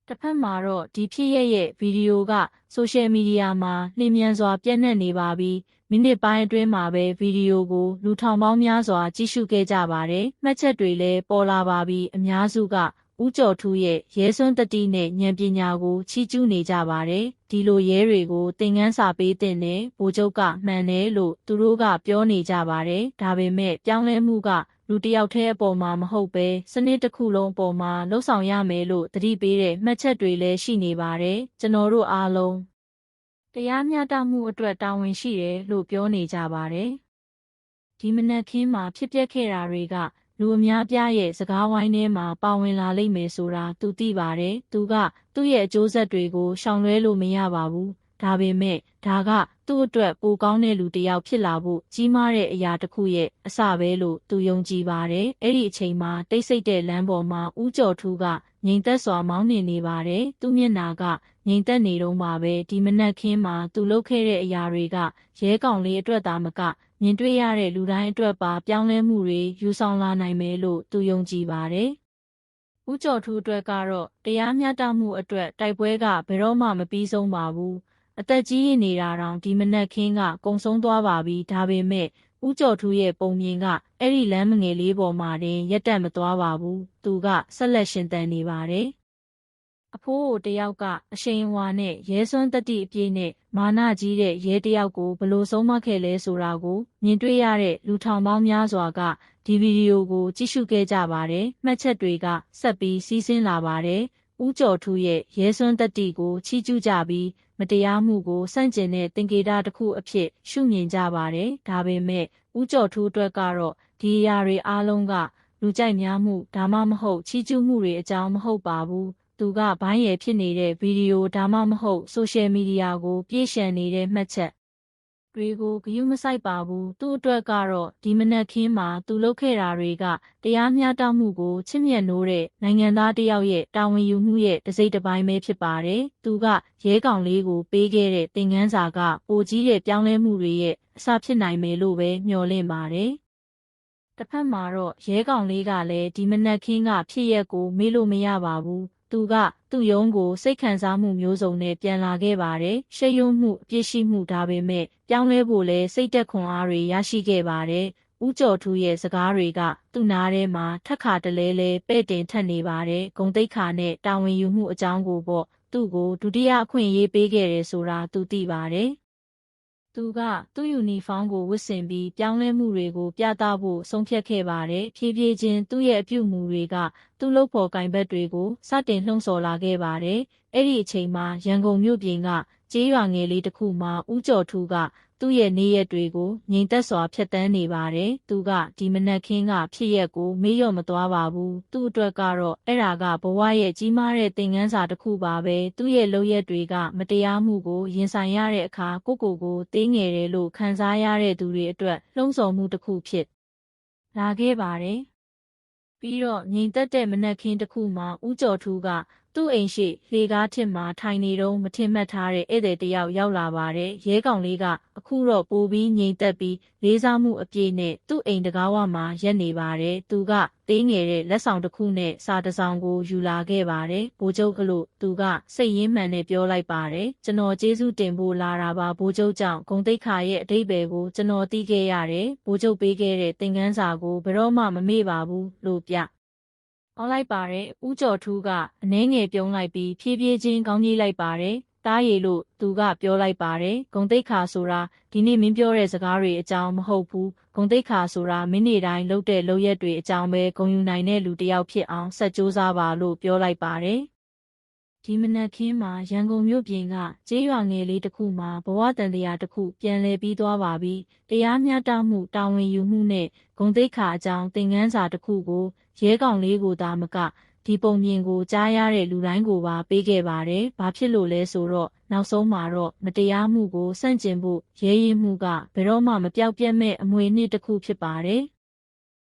A: တစ်ဖက်မှာတော့ဒီဖြစ်ရဲ့ရဲ့ဗီဒီယိုကဆိုရှယ်မီဒီယာမှာနှင်းမြန်စွာပြန့်နှံ့နေပါပြီမိနစ်ပိုင်းအတွင်းမှာပဲဗီဒီယိုကိုလူထောင်ပေါင်းများစွာကြည့်ရှုခဲ့ကြပါတယ်မှတ်ချက်တွေလည်းပေါ်လာပါပြီအများစုက ဦးကျော်ထူးရဲ့ရဲစွမ်းတတိနဲ့ဉာဏ်ပညာကိုချီးကျူးနေကြပါတယ်ဒီလိုရဲတွေကိုသင်ခန်းစာပေးတဲ့နဲ့ဗိုလ်ချုပ်ကမှန်တယ်လို့သူတို့ကပြောနေကြပါတယ်ဒါပေမဲ့ပြောင်းလဲမှုကလူတစ်ယောက်တည်းအပေါ်မှာမဟုတ်ပဲစနစ်တစ်ခုလုံးအပေါ်မှာလှုပ်ဆောင်ရမယ်လို့တတိပေးတဲ့မှတ်ချက်တွေလည်းရှိနေပါတယ်ကျွန်တော်တို့အားလုံးတရားမျှတမှုအတွက်တာဝန်ရှိတယ်လို့ပြောနေကြပါတယ်ဒီမနက်ခင်းမှာဖြစ်ပျက်ခဲ့တာတွေက လူအများပြားရဲ့စကားဝိုင်းထဲမှာပါဝင်လာလိမ့်မယ်ဆိုတာသူသိပါတယ်သူကသူ့ရဲ့အကျိုးဆက်တွေကိုရှောင်လွှဲလို့မရပါဘူးဒါပေမဲ့ဒါကသူ့အတွက်ပိုကောင်းတဲ့လူတစ်ယောက်ဖြစ်လာဖို့ကြီးမားတဲ့အရာတစ်ခုရဲ့အစပဲလို့သူယုံကြည်ပါတယ်။အဲ့ဒီအချိန်မှာတိတ်ဆိတ်တဲ့လမ်းပေါ်မှာဦးကျော်ထူးကငြိမ်သက်စွာမောင်းနေနေပါတယ်။သူ့မျက်နာကငြိမ်သက်နေတော့မှပဲဒီမနက်ခင်းမှာသူလုပ်ခဲ့တဲ့အရာတွေကရဲကောင်လေးအတွက်သာမက မြင်တွေ့ရတဲ့လူတိုင်းအတွက်ပါပြောင်းလဲမှုတွေယူဆောင်လာနိုင်မယ်လို့သူယုံကြည်ပါတယ်။ဦးကျော်ထူးအတွက်ကတော့တရားမျှတမှုအတွက်တိုက်ပွဲကဘယ်တော့မှမပြီးဆုံးပါဘူး။အသက်ကြီးရနေတာတောင်ဒီမနက်ခင်းကကုံဆုံးသွားပါပြီဒါပေမဲ့ဦးကျော်ထူးရဲ့ပုံမြင်ကအဲ့ဒီလမ်းမငယ်လေးပေါ်မှာတင်ရက်တက်မသွားပါဘူးသူကဆက်လက်ရှင်သန်နေပါတယ် အဖိုးကိုတယောက်ကအရှိန်အဝါနဲ့ရဲစွမ်းတတိအပြည့်နဲ့မာနကြီးတဲ့ရဲတယောက်ကိုဘလို့ဆုံးမခဲ့လဲဆိုတာကိုမြင်တွေ့ရတဲ့လူထောင်ပေါင်းများစွာကဒီဗီဒီယိုကိုကြည့်ရှုခဲ့ကြပါတယ်မှတ်ချက်တွေကဆက်ပြီးစီးဆင်းလာပါတယ်ဦးကျော်ထူးရဲ့ရဲစွမ်းတတိကိုချီးကျူးကြပြီးမတရားမှုကိုစန့်ကျင်တဲ့သင်္ကေတတစ်ခုအဖြစ်ရှုမြင်ကြပါတယ်။ဒါပေမဲ့ဦးကျော်ထူးအတွက်ကတော့ဒီအရာတွေအားလုံးကလူကြိုက်များမှုဒါမှမဟုတ်ချီးကျူးမှုတွေအကြောင်းမဟုတ်ပါဘူး။ သူကဘိုင်းရယ်ဖြစ်နေတဲ့ဗီဒီယိုဒါမှမဟုတ်ဆိုရှယ်မီဒီယာကိုပြည့်ရှံနေတဲ့မှတ်ချက်တွေကိုဂယုမဆိုင်ပါဘူးသူ့အတွက်ကတော့ဒီမနက်ခင်းမှာသူလုပ်ခဲ့တာတွေကတရားမျှတမှုကိုချစ်မြတ်နိုးတဲ့နိုင်ငံသားတယောက်ရဲ့တာဝန်ယူမှုရဲ့တစိမ့်တစ်ပိုင်းပဲဖြစ်ပါတယ်သူကရဲကောင်လေးကိုပေးခဲ့တဲ့သင်ခန်းစာကပိုကြီးတဲ့ပြောင်းလဲမှုတွေရဲ့အစဖြစ်နိုင်မယ်လို့ပဲမျှော်လင့်ပါတယ်တစ်ဖက်မှာတော့ရဲကောင်လေးကလည်းဒီမနက်ခင်းကဖြစ်ရက်ကိုမေးလို့မရပါဘူး သူက သူ့ယုံကို စိတ်ခံစားမှုမျိုးစုံနဲ့ပြန်လာခဲ့ပါတယ်။ရှေ့ယုံမှုအပြစ်ရှိမှုဒါပေမဲ့ပြောင်းလဲဖို့လဲစိတ်သက်ခွန်အားတွေရရှိခဲ့ပါတယ်။ဦးကျော်ထူးရဲ့စကားတွေက သူ့နားထဲမှာထက်ခါတလဲလဲပဲ့တင်ထက်နေပါတယ်။ဂုံတိတ်ခါနဲ့တာဝန်ယူမှုအကြောင်းကိုပေါ့သူ့ကိုဒုတိယအခွင့်အရေးပေးခဲ့တယ်ဆိုတာသူသိပါတယ်။ သူက သူ့ယူနီဖောင်းကိုဝတ်ဆင်ပြီးပြောင်းလဲမှုတွေကိုပြသဖို့ဆုံးဖြတ်ခဲ့ပါတယ်။ဖြည်းဖြည်းချင်းသူ့ရဲ့အပြုအမူတွေက သူ့လုပ်ဖော်ကင်ဘက်တွေကိုစတင်လှုံ့ဆော်လာခဲ့ပါတယ်။အဲ့ဒီအချိန်မှာရန်ကုန်မြို့ပြင်ကကျေးရွာငယ်လေးတစ်ခုမှာဦးကျော်ထူးက သူ့ရဲ့နေရက်တွေကိုငြိမ်သက်စွာဖြတ်တန်းနေပါတယ်။သူကဒီမနက်ခင်းကဖြစ်ရက်ကိုမေ့လျော့မသွားပါဘူး။သူ့အတွက်ကတော့အဲ့ဒါကဘဝရဲ့ကြီးမားတဲ့သင်ခန်းစာတစ်ခုပါပဲ။သူ့ရဲ့လုပ်ရက်တွေကမတရားမှုကိုရင်ဆိုင်ရတဲ့အခါကိုကိုကိုသေးငယ်တယ်လို့ခံစားရတဲ့သူတွေအတွက်လှုံ့ဆော်မှုတစ်ခုဖြစ်လာခဲ့ပါတယ်။ပြီးတော့ငြိမ်သက်တဲ့မနက်ခင်းတစ်ခုမှာဦးကျော်ထူးက သူ့အိမ်ရှိလေကားထစ်မှာထိုင်နေတော့မထင်မှတ်ထားတဲ့ဧည့်သည်တယောက်ရောက်လာပါတယ်ရဲကောင်လေးကအခုတော့ပိုပြီးငြိမ်သက်ပြီးလေးစားမှုအပြည့်နဲ့သူ့အိမ်တကားဝမှာရက်နေပါတယ်သူကသေးငယ်တဲ့လက်ဆောင်တစ်ခုနဲ့စာတစ်စောင်ကိုယူလာခဲ့ပါတယ်ဘိုးချုပ်ကလို့သူကစိတ်ရင်းမှန်နဲ့ပြောလိုက်ပါတယ်ကျွန်တော်ကျေးဇူးတင်ဖို့လာတာပါဘိုးချုပ်ကြောင့်ဂုံတိတ်ခါရဲ့အတိတ်ပဲကိုကျွန်တော်သိခဲ့ရတယ်ဘိုးချုပ်ပေးခဲ့တဲ့သင်ခန်းစာကိုဘယ်တော့မှမမေ့ပါဘူးလို့ပြ အောင်းလိုက်ပါတယ်။ဦးကျော်ထူးကအနှဲငယ်ပြုံးလိုက်ပြီးဖြည်းဖြည်းချင်းကောင်းကြီးလိုက်ပါတယ်။တားရည်လို့သူကပြောလိုက်ပါတယ်။ဂုံတိတ်ခါဆိုတာဒီနေ့မင်းပြောတဲ့စကားတွေအကြောင်းမဟုတ်ဘူး။ဂုံတိတ်ခါဆိုတာမင်းနေတိုင်းလုပ်တဲ့လုပ်ရက်တွေအကြောင်းပဲဂုံယူနိုင်တဲ့လူတစ်ယောက်ဖြစ်အောင်ဆက်ကြိုးစားပါလို့ပြောလိုက်ပါတယ်။ဒီမနက်ခင်းမှာရန်ကုန်မြို့ပြင်ကကျေးရွာငယ်လေးတစ်ခုမှာဘဝတန်တရားတစ်ခုပြန်လည်ပြီးသွားပါပြီ။တရားမျှတမှုတာဝန်ယူမှုနဲ့ဂုံတိတ်ခါအကြောင်းသင်ခန်းစာတစ်ခုကို ရဲကောင်လေးကိုသာမကဒီပုံမြင်ကိုကြားရတဲ့လူတိုင်းကိုပါပေးခဲ့ပါတယ်။ဘာဖြစ်လို့လဲဆိုတော့နောက်ဆုံးမှာတော့မတရားမှုကိုစန့်ကျင်ဖို့ရဲရည်မှုကဘယ်တော့မှမပြောက်ပြတ်မဲ့အမွေနှစ်တစ်ခုဖြစ်ပါတယ်။